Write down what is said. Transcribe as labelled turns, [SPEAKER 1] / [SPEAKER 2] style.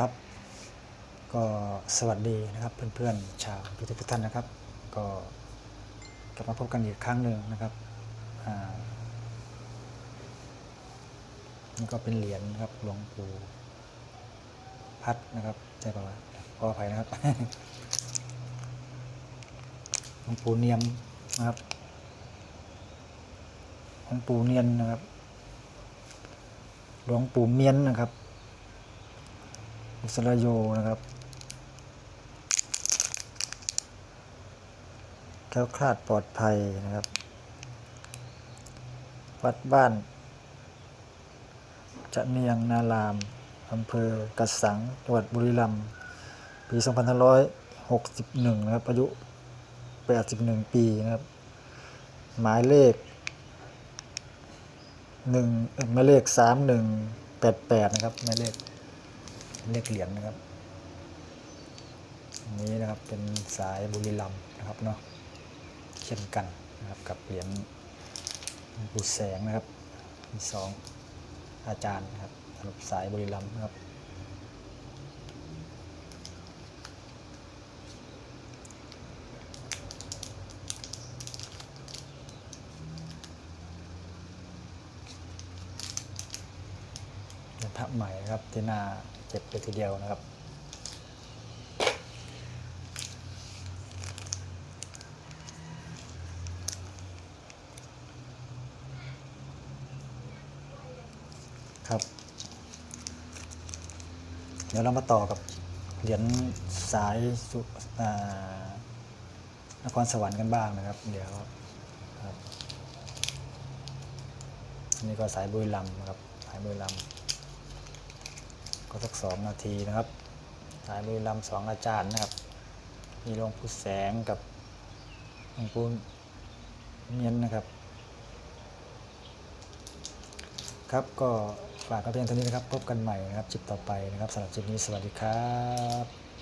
[SPEAKER 1] ครับ ก็สวัสดีนะครับเพื่อนๆชาวทุกทุกท่านนะครับ ก็กลับมาพบกันอีกครั้งหนึ่งนะครับนี่ก็เป็นเหรียญนะครับหลวงปู่พัดนะครับใช่ป่าวขออภัยนะครับหลวงปู่เนียมนะครับหลวงปู่เนียนนะครับหลวงปู่เมียนนะครับ อุสรโยนะครับแคล้วคลาดปลอดภัยนะครับ วัดบ้าน จะเนียงนารามอำเภอกระสังจังหวัดบุรีรัมย์ปี 2561 นะครับ อายุ 81 ปีนะครับ หมายเลขหนึ่งหมายเลขสามหนึ่งแปดแปดนะครับ หมายเลข เลขเหรียญนะครับอันนี้นะครับเป็นสายบุรีรัมนะครับเนาะเช่นกันนะครับกับเหรียญบุษแสงนะครับมีสองอาจารย์นะครับสำหรับสายบุรีรัมนะครับ พระใหม่นะครับที่น่าเจ็บเลยทีเดียวนะครับ ครับ เดี๋ยวเรามาต่อกับเหรียญสายสุนครสวรรค์กันบ้างนะครับ เดี๋ยวครับนนี้ก็สายบุรีรัมย์นะครับ สายบุรีรัมย์ ก็สักสองนาทีนะครับสายบุรีรัมย์สองอาจารย์นะครับ มีหลวงปู่แสงกับหลวงปู่เมียนนะครับ ครับก็ฝากกระเพียงเท่านี้นะครับ พบกันใหม่นะครับจิบต่อไปนะครับสำหรับจิบนี้สวัสดีครับ